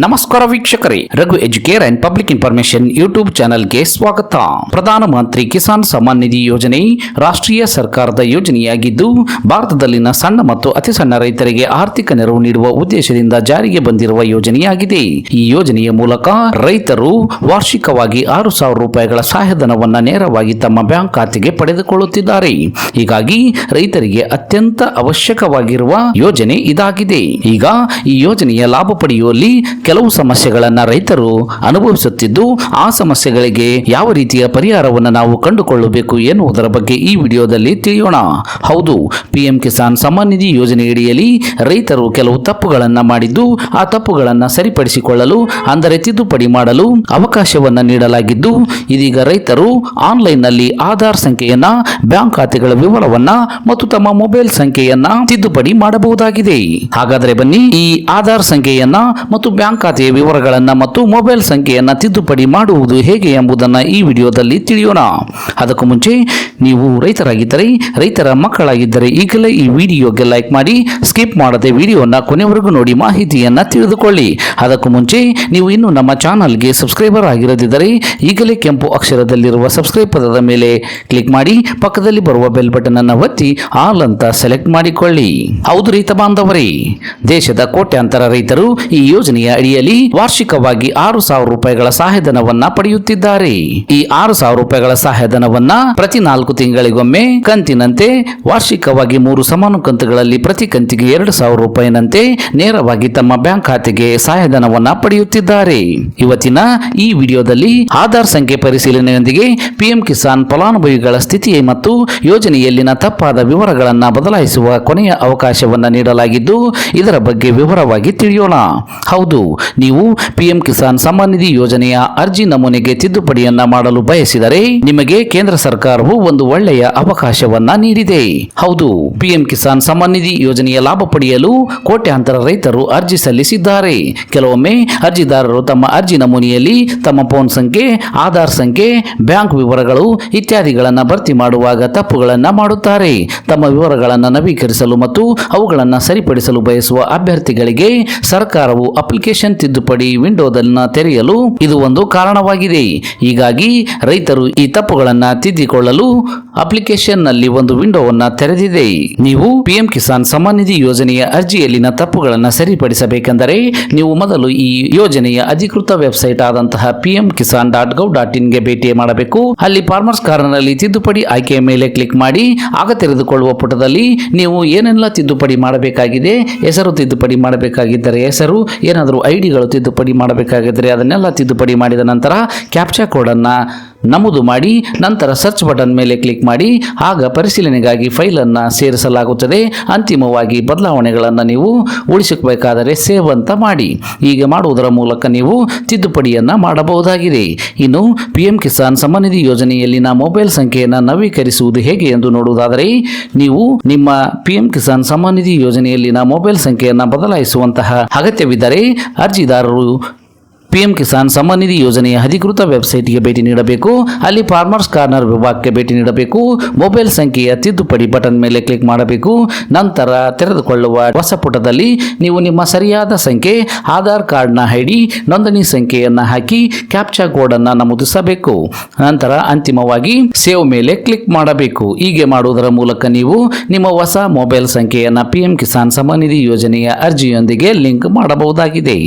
ನಮಸ್ಕಾರ ವೀಕ್ಷಕರೇ, Raghu Educare and public information YouTube ಚಾನೆಲ್ಗೆ ಸ್ವಾಗತ. ಪ್ರಧಾನಮಂತ್ರಿ ಕಿಸಾನ್ ಸಮ್ಮಾನ್ ನಿಧಿ ಯೋಜನೆ ರಾಷ್ಟ್ರೀಯ ಸರ್ಕಾರದ ಯೋಜನೆಯಾಗಿದ್ದು, ಭಾರತದಲ್ಲಿನ ಸಣ್ಣ ಮತ್ತು ಅತಿ ಸಣ್ಣ ರೈತರಿಗೆ ಆರ್ಥಿಕ ನೆರವು ನೀಡುವ ಉದ್ದೇಶದಿಂದ ಜಾರಿಗೆ ಬಂದಿರುವ ಯೋಜನೆಯಾಗಿದೆ. ಈ ಯೋಜನೆಯ ಮೂಲಕ ರೈತರು ವಾರ್ಷಿಕವಾಗಿ ಆರು ಸಾವಿರ ರೂಪಾಯಿಗಳ ಸಹಾಯಧನವನ್ನು ನೇರವಾಗಿ ತಮ್ಮ ಬ್ಯಾಂಕ್ ಖಾತೆಗೆ ಪಡೆದುಕೊಳ್ಳುತ್ತಿದ್ದಾರೆ. ಹೀಗಾಗಿ ರೈತರಿಗೆ ಅತ್ಯಂತ ಅವಶ್ಯಕವಾಗಿರುವ ಯೋಜನೆ ಇದಾಗಿದೆ. ಈಗ ಈ ಯೋಜನೆಯ ಲಾಭ ಪಡೆಯುವಲ್ಲಿ ಕೆಲವು ಸಮಸ್ಯೆಗಳನ್ನು ರೈತರು ಅನುಭವಿಸುತ್ತಿದ್ದು, ಆ ಸಮಸ್ಯೆಗಳಿಗೆ ಯಾವ ರೀತಿಯ ಪರಿಹಾರವನ್ನು ನಾವು ಕಂಡುಕೊಳ್ಳಬೇಕು ಎನ್ನುವುದರ ಬಗ್ಗೆ ಈ ವಿಡಿಯೋದಲ್ಲಿ ತಿಳಿಯೋಣ. ಹೌದು, ಪಿಎಂ ಕಿಸಾನ್ ಸಮ್ಮಾನ್ ನಿಧಿ ಯೋಜನೆಯಡಿಯಲ್ಲಿ ರೈತರು ಕೆಲವು ತಪ್ಪುಗಳನ್ನು ಮಾಡಿದ್ದು, ಆ ತಪ್ಪುಗಳನ್ನು ಸರಿಪಡಿಸಿಕೊಳ್ಳಲು, ಅಂದರೆ ತಿದ್ದುಪಡಿ ಮಾಡಲು ಅವಕಾಶವನ್ನು ನೀಡಲಾಗಿದ್ದು, ಇದೀಗ ರೈತರು ಆನ್ಲೈನ್ನಲ್ಲಿ ಆಧಾರ್ ಸಂಖ್ಯೆಯನ್ನ, ಬ್ಯಾಂಕ್ ಖಾತೆಗಳ ವಿವರವನ್ನ ಮತ್ತು ತಮ್ಮ ಮೊಬೈಲ್ ಸಂಖ್ಯೆಯನ್ನ ತಿದ್ದುಪಡಿ ಮಾಡಬಹುದಾಗಿದೆ. ಹಾಗಾದರೆ ಬನ್ನಿ, ಈ ಆಧಾರ್ ಸಂಖ್ಯೆಯನ್ನ ಮತ್ತು ಬ್ಯಾಂಕ್ ಖಾತೆಯ ವಿವರಗಳನ್ನು ಮತ್ತು ಮೊಬೈಲ್ ಸಂಖ್ಯೆಯನ್ನು ತಿದ್ದುಪಡಿ ಮಾಡುವುದು ಹೇಗೆ ಎಂಬುದನ್ನು ಈ ವಿಡಿಯೋದಲ್ಲಿ ತಿಳಿಯೋಣ. ಅದಕ್ಕೂ ಮುಂಚೆ ನೀವು ರೈತರಾಗಿದ್ದರೆ, ರೈತರ ಮಕ್ಕಳಾಗಿದ್ದರೆ ಈಗಲೇ ಈ ವಿಡಿಯೋಗೆ ಲೈಕ್ ಮಾಡಿ ಸ್ಕಿಪ್ ಮಾಡದೆ ವಿಡಿಯೋನ ಕೊನೆವರೆಗೂ ನೋಡಿ ಮಾಹಿತಿಯನ್ನ ತಿಳಿದುಕೊಳ್ಳಿ. ಅದಕ್ಕೂ ಮುಂಚೆ ನೀವು ಇನ್ನು ನಮ್ಮ ಚಾನಲ್ಗೆ ಸಬ್ಸ್ಕ್ರೈಬರ್ ಆಗಿರದಿದ್ದರೆ ಈಗಲೇ ಕೆಂಪು ಅಕ್ಷರದಲ್ಲಿರುವ ಸಬ್ಸ್ಕ್ರೈಬ್ ಪದದ ಮೇಲೆ ಕ್ಲಿಕ್ ಮಾಡಿ, ಪಕ್ಕದಲ್ಲಿ ಬರುವ ಬೆಲ್ ಬಟನ್ ಅನ್ನು ಒತ್ತಿ ಆಲ್ ಅಂತ ಸೆಲೆಕ್ಟ್ ಮಾಡಿಕೊಳ್ಳಿ. ಹೌದು ರೈತ ಬಾಂಧವರೇ, ದೇಶದ ಕೋಟ್ಯಾಂತರ ರೈತರು ಈ ಯೋಜನೆಯ ಅಡಿಯಲ್ಲಿ ವಾರ್ಷಿಕವಾಗಿ ಆರು ಸಾವಿರ ರೂಪಾಯಿಗಳ ಸಹಾಯಧನವನ್ನ ಪಡೆಯುತ್ತಿದ್ದಾರೆ. ಈ ಆರು ಸಾವಿರ ರೂಪಾಯಿಗಳ ಸಹಾಯಧನವನ್ನ ಪ್ರತಿ ನಾಲ್ಕು ತಿಂಗಳಿಗೊಮ್ಮೆ ಕಂತಿನಂತೆ ವಾರ್ಷಿಕವಾಗಿ ಮೂರು ಸಮಾನ ಕಂತುಗಳಲ್ಲಿ ಪ್ರತಿ ಕಂತಿಗೆ ಎರಡು ಸಾವಿರ ರೂಪಾಯಿನಂತೆ ನೇರವಾಗಿ ತಮ್ಮ ಬ್ಯಾಂಕ್ ಖಾತೆಗೆ ಸಹಾಯಧನವನ್ನ ಪಡೆಯುತ್ತಿದ್ದಾರೆ. ಇವತ್ತಿನ ಈ ವಿಡಿಯೋದಲ್ಲಿ ಆಧಾರ್ ಸಂಖ್ಯೆ ಪರಿಶೀಲನೆಯೊಂದಿಗೆ ಪಿಎಂ ಕಿಸಾನ್ ಫಲಾನುಭವಿಗಳ ಸ್ಥಿತಿ ಮತ್ತು ಯೋಜನೆಯಲ್ಲಿನ ತಪ್ಪಾದ ವಿವರಗಳನ್ನು ಬದಲಾಯಿಸುವ ಕೊನೆಯ ಅವಕಾಶವನ್ನ ನೀಡಲಾಗಿದ್ದು, ಇದರ ಬಗ್ಗೆ ವಿವರವಾಗಿ ತಿಳಿಯೋಣ. ಹೌದು, ನೀವು ಪಿಎಂ ಕಿಸಾನ್ ಸಮ್ಮಾನ್ ನಿಧಿ ಯೋಜನೆಯ ಅರ್ಜಿ ನಮೂನೆಗೆ ತಿದ್ದುಪಡಿಯನ್ನ ಮಾಡಲು ಬಯಸಿದರೆ ನಿಮಗೆ ಕೇಂದ್ರ ಸರ್ಕಾರವು ಒಂದು ಒಳ್ಳೆಯ ಅವಕಾಶವನ್ನ ನೀಡಿದೆ. ಹೌದು, ಪಿಎಂ ಕಿಸಾನ್ ಸಮ್ಮಾನ್ ನಿಧಿ ಯೋಜನೆಯ ಲಾಭ ಪಡೆಯಲು ಕೋಟ್ಯಾಂತರ ರೈತರು ಅರ್ಜಿ ಸಲ್ಲಿಸಿದ್ದಾರೆ. ಕೆಲವೊಮ್ಮೆ ಅರ್ಜಿದಾರರು ತಮ್ಮ ಅರ್ಜಿ ನಮೂನೆಯಲ್ಲಿ ತಮ್ಮ ಫೋನ್ ಸಂಖ್ಯೆ, ಆಧಾರ್ ಸಂಖ್ಯೆ, ಬ್ಯಾಂಕ್ ವಿವರಗಳು ಇತ್ಯಾದಿಗಳನ್ನು ಭರ್ತಿ ಮಾಡುವಾಗ ತಪ್ಪುಗಳನ್ನು ಮಾಡುತ್ತಾರೆ. ತಮ್ಮ ವಿವರಗಳನ್ನು ನವೀಕರಿಸಲು ಮತ್ತು ಅವುಗಳನ್ನು ಸರಿಪಡಿಸಲು ಬಯಸುವ ಅಭ್ಯರ್ಥಿಗಳಿಗೆ ಸರ್ಕಾರವು ಅಪ್ಲಿಕೇಶನ್ ತಿದ್ದುಪಡಿ ವಿಂಡೋದಲ್ಲಿನ ತೆರೆಯಲು ಇದು ಒಂದು ಕಾರಣವಾಗಿದೆ. ಹೀಗಾಗಿ ರೈತರು ಈ ತಪ್ಪುಗಳನ್ನು ತಿದ್ದಿಕೊಳ್ಳಲು ಅಪ್ಲಿಕೇಶನ್ನಲ್ಲಿ ಒಂದು ವಿಂಡೋವನ್ನು ತೆರೆದಿದೆ. ನೀವು ಪಿಎಂ ಕಿಸಾನ್ ಸಮ್ಮಾನ್ ನಿಧಿ ಯೋಜನೆಯ ಅರ್ಜಿಯಲ್ಲಿನ ತಪ್ಪುಗಳನ್ನು ಸರಿಪಡಿಸಬೇಕೆಂದರೆ ನೀವು ಮೊದಲು ಈ ಯೋಜನೆಯ ಅಧಿಕೃತ ವೆಬ್ಸೈಟ್ ಆದಂತಹ PM Kisan dot gov dot ಇನ್ಗೆ ಭೇಟಿ ಮಾಡಬೇಕು. ಅಲ್ಲಿ ಫಾರ್ಮರ್ಸ್ ಕಾರ್ನಲ್ಲಿ ತಿದ್ದುಪಡಿ ಆಯ್ಕೆಯ ಮೇಲೆ ಕ್ಲಿಕ್ ಮಾಡಿ ಆಗ ತೆರೆದುಕೊಳ್ಳುವ ಪುಟದಲ್ಲಿ ನೀವು ಏನೆಲ್ಲ ತಿದ್ದುಪಡಿ ಮಾಡಬೇಕಾಗಿದೆ, ಹೆಸರು ತಿದ್ದುಪಡಿ ಮಾಡಬೇಕಾಗಿದ್ದರೆ ಹೆಸರು, ಏನಾದರೂ ಐಡಿಗಳು ಡಿಗಳು ತಿದ್ದುಪಡಿ ಮಾಡಬೇಕಾಗಿದ್ದರೆ ಅದನ್ನೆಲ್ಲ ತಿದ್ದುಪಡಿ ಮಾಡಿದ ನಂತರ ಕ್ಯಾಪ್ಚಾ ಕೋಡನ್ನು ನಮೂದು ಮಾಡಿ, ನಂತರ ಸರ್ಚ್ ಬಟನ್ ಮೇಲೆ ಕ್ಲಿಕ್ ಮಾಡಿ, ಆಗ ಪರಿಶೀಲನೆಗಾಗಿ ಫೈಲನ್ನು ಸೇರಿಸಲಾಗುತ್ತದೆ. ಅಂತಿಮವಾಗಿ ಬದಲಾವಣೆಗಳನ್ನು ನೀವು ಉಳಿಸಬೇಕಾದರೆ ಸೇವ್ ಅಂತ ಮಾಡಿ. ಹೀಗೆ ಮಾಡುವುದರ ಮೂಲಕ ನೀವು ತಿದ್ದುಪಡಿಯನ್ನು ಮಾಡಬಹುದಾಗಿದೆ. ಇನ್ನು ಪಿ ಎಂ ಕಿಸಾನ್ ಸಮನಿಧಿ ನಿಧಿ ಯೋಜನೆಯಲ್ಲಿನ ಮೊಬೈಲ್ ಸಂಖ್ಯೆಯನ್ನು ನವೀಕರಿಸುವುದು ಹೇಗೆ ಎಂದು ನೋಡುವುದಾದರೆ, ನೀವು ನಿಮ್ಮ ಪಿ ಎಂ ಕಿಸಾನ್ ಸಮನಿಧಿ ಯೋಜನೆಯಲ್ಲಿನ ಮೊಬೈಲ್ ಸಂಖ್ಯೆಯನ್ನು ಬದಲಾಯಿಸುವಂತಹ ಅಗತ್ಯವಿದ್ದರೆ ಅರ್ಜಿದಾರರು ಪಿಎಂ ಕಿಸಾನ್ ಸಮ್ಮಾನ್ ನಿಧಿ ಯೋಜನೆಯ ಅಧಿಕೃತ ವೆಬ್ಸೈಟ್ಗೆ ಭೇಟಿ ನೀಡಬೇಕು. ಅಲ್ಲಿ ಫಾರ್ಮರ್ಸ್ ಕಾರ್ನರ್ ವಿಭಾಗಕ್ಕೆ ಭೇಟಿ ನೀಡಬೇಕು. ಮೊಬೈಲ್ ಸಂಖ್ಯೆಯ ತಿದ್ದುಪಡಿ ಬಟನ್ ಮೇಲೆ ಕ್ಲಿಕ್ ಮಾಡಬೇಕು. ನಂತರ ತೆರೆದುಕೊಳ್ಳುವ ಹೊಸ ಪುಟದಲ್ಲಿ ನೀವು ನಿಮ್ಮ ಸರಿಯಾದ ಸಂಖ್ಯೆ, ಆಧಾರ್ ಕಾರ್ಡ್ನ ಐಡಿ, ನೋಂದಣಿ ಸಂಖ್ಯೆಯನ್ನು ಹಾಕಿ ಕ್ಯಾಪ್ಚಾ ಕೋಡನ್ನು ನಮೂದಿಸಬೇಕು. ನಂತರ ಅಂತಿಮವಾಗಿ ಸೇವ್ ಮೇಲೆ ಕ್ಲಿಕ್ ಮಾಡಬೇಕು. ಹೀಗೆ ಮಾಡುವುದರ ಮೂಲಕ ನೀವು ನಿಮ್ಮ ಹೊಸ ಮೊಬೈಲ್ ಸಂಖ್ಯೆಯನ್ನು ಪಿಎಂ ಕಿಸಾನ್ ಸಮ್ಮಾನ್ ನಿಧಿ ಯೋಜನೆಯ ಅರ್ಜಿಯೊಂದಿಗೆ ಲಿಂಕ್ ಮಾಡಬಹುದಾಗಿದೆ.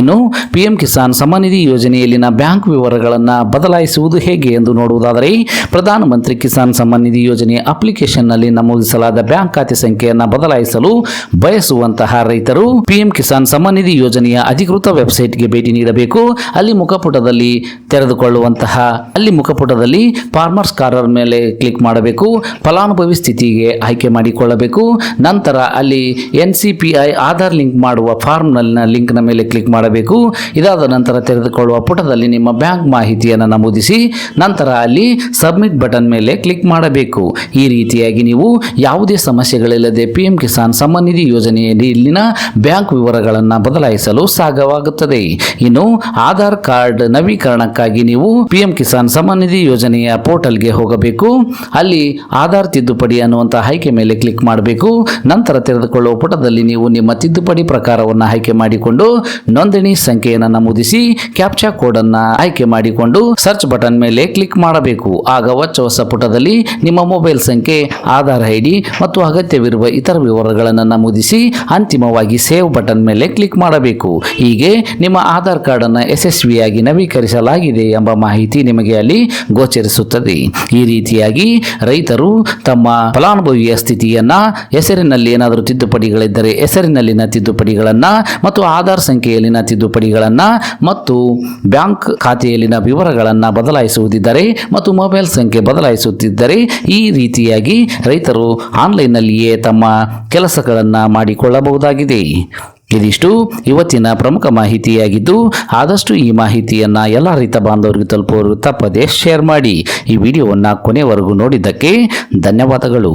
ಇನ್ನು ಪಿಎಂ ಕಿಸಾನ್ ಸಮ್ಮಾನ್ ನಿಧಿ ಯೋಜನೆಯಲ್ಲಿನ ಬ್ಯಾಂಕ್ ವಿವರಗಳನ್ನು ಬದಲಾಯಿಸುವುದು ಹೇಗೆ ಎಂದು ನೋಡುವುದಾದರೆ, ಪ್ರಧಾನಮಂತ್ರಿ ಕಿಸಾನ್ ಸಮ್ಮಾನ್ ನಿಧಿ ಯೋಜನೆಯ ಅಪ್ಲಿಕೇಶನ್ನಲ್ಲಿ ನಮೂದಿಸಲಾದ ಬ್ಯಾಂಕ್ ಖಾತೆ ಸಂಖ್ಯೆಯನ್ನು ಬದಲಾಯಿಸಲು ಬಯಸುವಂತಹ ರೈತರು ಪಿಎಂ ಕಿಸಾನ್ ಸಮ್ಮಾನ್ ನಿಧಿ ಯೋಜನೆಯ ಅಧಿಕೃತ ವೆಬ್ಸೈಟ್ಗೆ ಭೇಟಿ ನೀಡಬೇಕು. ಅಲ್ಲಿ ಮುಖಪುಟದಲ್ಲಿ ತೆರೆದುಕೊಳ್ಳುವಂತಹ, ಅಲ್ಲಿ ಮುಖಪುಟದಲ್ಲಿ ಫಾರ್ಮರ್ಸ್ ಕಾರರ್ ಮೇಲೆ ಕ್ಲಿಕ್ ಮಾಡಬೇಕು. ಫಲಾನುಭವಿ ಸ್ಥಿತಿಗೆ ಆಯ್ಕೆ ಮಾಡಿಕೊಳ್ಳಬೇಕು. ನಂತರ ಅಲ್ಲಿ N C P I Aadhaar link ಮಾಡುವ ಫಾರ್ಮ್ನಲ್ಲಿನ ಲಿಂಕ್ನ ಮೇಲೆ ಕ್ಲಿಕ್ ಮಾಡಬೇಕು. ಇದಾದ ನಂತರ ತೆರೆದುಕೊಳ್ಳುವ ಪುಟದಲ್ಲಿ ನಿಮ್ಮ ಬ್ಯಾಂಕ್ ಮಾಹಿತಿಯನ್ನು ನಮೂದಿಸಿ, ನಂತರ ಅಲ್ಲಿ ಸಬ್ಮಿಟ್ ಬಟನ್ ಮೇಲೆ ಕ್ಲಿಕ್ ಮಾಡಬೇಕು. ಈ ರೀತಿಯಾಗಿ ನೀವು ಯಾವುದೇ ಸಮಸ್ಯೆಗಳಿಲ್ಲದೆ ಪಿ ಎಂ ಕಿಸಾನ್ ನಿಧಿ ಯೋಜನೆಯಲ್ಲಿ ಇಲ್ಲಿನ ಬ್ಯಾಂಕ್ ವಿವರಗಳನ್ನು ಬದಲಾಯಿಸಲು ಸಾಧ್ಯವಾಗುತ್ತದೆ. ಇನ್ನು ಆಧಾರ್ ಕಾರ್ಡ್ ನವೀಕರಣಕ್ಕಾಗಿ ನೀವು ಪಿ ಎಂ ಕಿಸಾನ್ ಸಮ್ಮಾನ್ ನಿಧಿ ಯೋಜನೆಯ ಪೋರ್ಟಲ್ಗೆ ಹೋಗಬೇಕು. ಅಲ್ಲಿ ಆಧಾರ್ ತಿದ್ದುಪಡಿ ಅನ್ನುವಂಥ ಆಯ್ಕೆ ಮೇಲೆ ಕ್ಲಿಕ್ ಮಾಡಬೇಕು. ನಂತರ ತೆರೆದುಕೊಳ್ಳುವ ಪುಟದಲ್ಲಿ ನೀವು ನಿಮ್ಮ ತಿದ್ದುಪಡಿ ಪ್ರಕಾರವನ್ನು ಆಯ್ಕೆ ಮಾಡಿಕೊಂಡು ನೋಂದಣಿ ಸಂಖ್ಯೆಯನ್ನು ನಮೂದಿಸಿ ಕ್ಯಾಪ್ಚಾ ಕೋಡ್ ಅನ್ನ ಆಯ್ಕೆ ಮಾಡಿಕೊಂಡು ಸರ್ಚ್ ಬಟನ್ ಮೇಲೆ ಕ್ಲಿಕ್ ಮಾಡಬೇಕು. ಆಗ ಹೊಚ್ಚ ಹೊಸ ಪುಟದಲ್ಲಿ ನಿಮ್ಮ ಮೊಬೈಲ್ ಸಂಖ್ಯೆ, ಆಧಾರ್ ಐಡಿ ಮತ್ತು ಅಗತ್ಯವಿರುವ ಇತರ ವಿವರಗಳನ್ನು ನಮೂದಿಸಿ ಅಂತಿಮವಾಗಿ ಸೇವ್ ಬಟನ್ ಮೇಲೆ ಕ್ಲಿಕ್ ಮಾಡಬೇಕು. ಹೀಗೆ ನಿಮ್ಮ ಆಧಾರ್ ಕಾರ್ಡ್ ಅನ್ನು ಯಶಸ್ವಿಯಾಗಿ ನವೀಕರಿಸಲಾಗಿದೆ ಎಂಬ ಮಾಹಿತಿ ನಿಮಗೆ ಅಲ್ಲಿ ಗೋಚರಿಸುತ್ತದೆ. ಈ ರೀತಿಯಾಗಿ ರೈತರು ತಮ್ಮ ಫಲಾನುಭವಿಯ ಸ್ಥಿತಿಯನ್ನ, ಹೆಸರಿನಲ್ಲಿ ಏನಾದರೂ ತಿದ್ದುಪಡಿಗಳಿದ್ದರೆ ಹೆಸರಿನಲ್ಲಿನ ತಿದ್ದುಪಡಿಗಳನ್ನು ಮತ್ತು ಆಧಾರ್ ಸಂಖ್ಯೆಯಲ್ಲಿನ ತಿದ್ದುಪಡಿಗಳನ್ನ ಮತ್ತು ಬ್ಯಾಂಕ್ ಖಾತೆಯಲ್ಲಿನ ವಿವರಗಳನ್ನು ಬದಲಾಯಿಸುವುದಿದ್ದರೆ ಮತ್ತು ಮೊಬೈಲ್ ಸಂಖ್ಯೆ ಬದಲಾಯಿಸುತ್ತಿದ್ದರೆ ಈ ರೀತಿಯಾಗಿ ರೈತರು ಆನ್ಲೈನ್ನಲ್ಲಿಯೇ ತಮ್ಮ ಕೆಲಸಗಳನ್ನು ಮಾಡಿಕೊಳ್ಳಬಹುದಾಗಿದೆ. ಇದಿಷ್ಟು ಇವತ್ತಿನ ಪ್ರಮುಖ ಮಾಹಿತಿಯಾಗಿದ್ದು, ಆದಷ್ಟು ಈ ಮಾಹಿತಿಯನ್ನು ಎಲ್ಲ ರೈತ ಬಾಂಧವರಿಗೆ ತಲುಪುವವರು ತಪ್ಪದೇ ಶೇರ್ ಮಾಡಿ. ಈ ವಿಡಿಯೋವನ್ನು ಕೊನೆವರೆಗೂ ನೋಡಿದ್ದಕ್ಕೆ ಧನ್ಯವಾದಗಳು.